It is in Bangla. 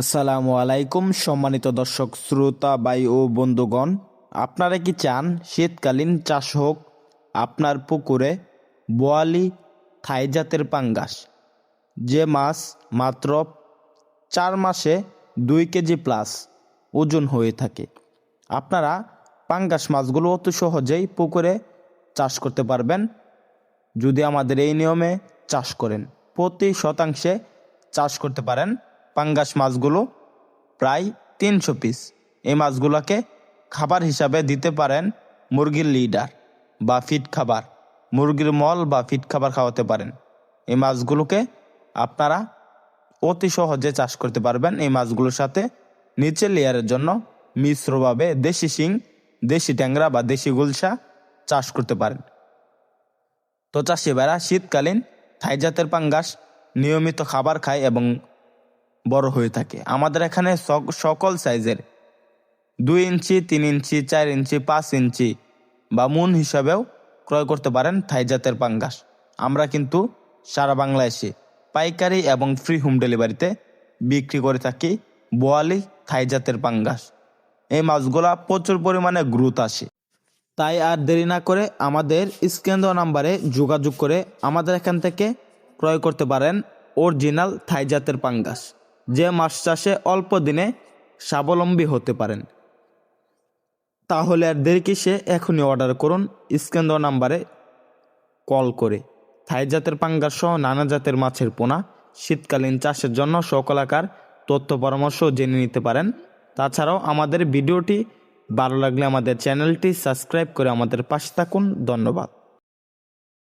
আসসালামু আলাইকুম, সম্মানিত দর্শক, শ্রোতা বাই ও বন্ধুগণ। আপনারা কি চান শীতকালীন চাষ হোক? আপনার পুকুরে বোয়ালি থাই জাতের পাঙ্গাস। যে মাছ মাত্র চার মাসে দুই কেজি প্লাস ওজন হয়ে থাকে। আপনারা পাঙ্গাস মাছগুলো অত সহজেই পুকুরে চাষ করতে পারবেন। যদি আমাদের এই নিয়মে চাষ করেন, প্রতি শতাংশে চাষ করতে পারেন। পাঙ্গাস মাছগুলো প্রায় তিনশো পিস। এই মাছগুলোকে খাবার হিসাবে দিতে পারেন মুরগির লিডার বা ফিট খাবার। মুরগির মল বা ফিট খাবার খাওয়াতে পারেন। এই মাছগুলোকে আপনারা অতি সহজে চাষ করতে পারবেন। এই মাছগুলোর সাথে নিচের লেয়ারের জন্য মিশ্রভাবে দেশি শিং, দেশি ট্যাংরা বা দেশি গুলশা চাষ করতে পারেন। তো চাষি ভাইরা শীতকালীন থাই জাতের পাঙ্গাস নিয়মিত খাবার খায় এবং বড় হয়ে থাকে। আমাদের এখানে সক- সকল সাইজের দুই ইঞ্চি, তিন ইঞ্চি, চার ইঞ্চি, পাঁচ ইঞ্চি বা মুন হিসাবেও ক্রয় করতে পারেন থাই জাতের পাঙ্গাস। আমরা কিন্তু সারা বাংলাদেশে পাইকারি এবং ফ্রি হোম ডেলিভারিতে বিক্রি করে থাকি বোয়ালি থাই জাতের পাঙ্গাস। এই মাছগুলা প্রচুর পরিমাণে গ্রোথ আসে। তাই আর দেরি না করে আমাদের স্ক্যান দেওয়া নাম্বারে যোগাযোগ করে আমাদের এখান থেকে ক্রয় করতে পারেন অরিজিনাল থাই জাতের পাঙ্গাস। যে মাছ চাষে অল্প দিনে স্বাবলম্বী হতে পারেন। তাহলে আর দেরি কিসে? এখনই অর্ডার করুন। স্ক্যান দেওয়া নাম্বারে কল করে। থাই জাতের পাঙ্গাস সহ নানা জাতের মাছের পোনা। শীতকালীন চাষের জন্য সকল আকার তথ্য পরামর্শ জেনে নিতে পারেন। তাছাড়াও আমাদের ভিডিওটি ভালো লাগলে আমাদের চ্যানেলটি সাবস্ক্রাইব করে আমাদের পাশে থাকুন। ধন্যবাদ।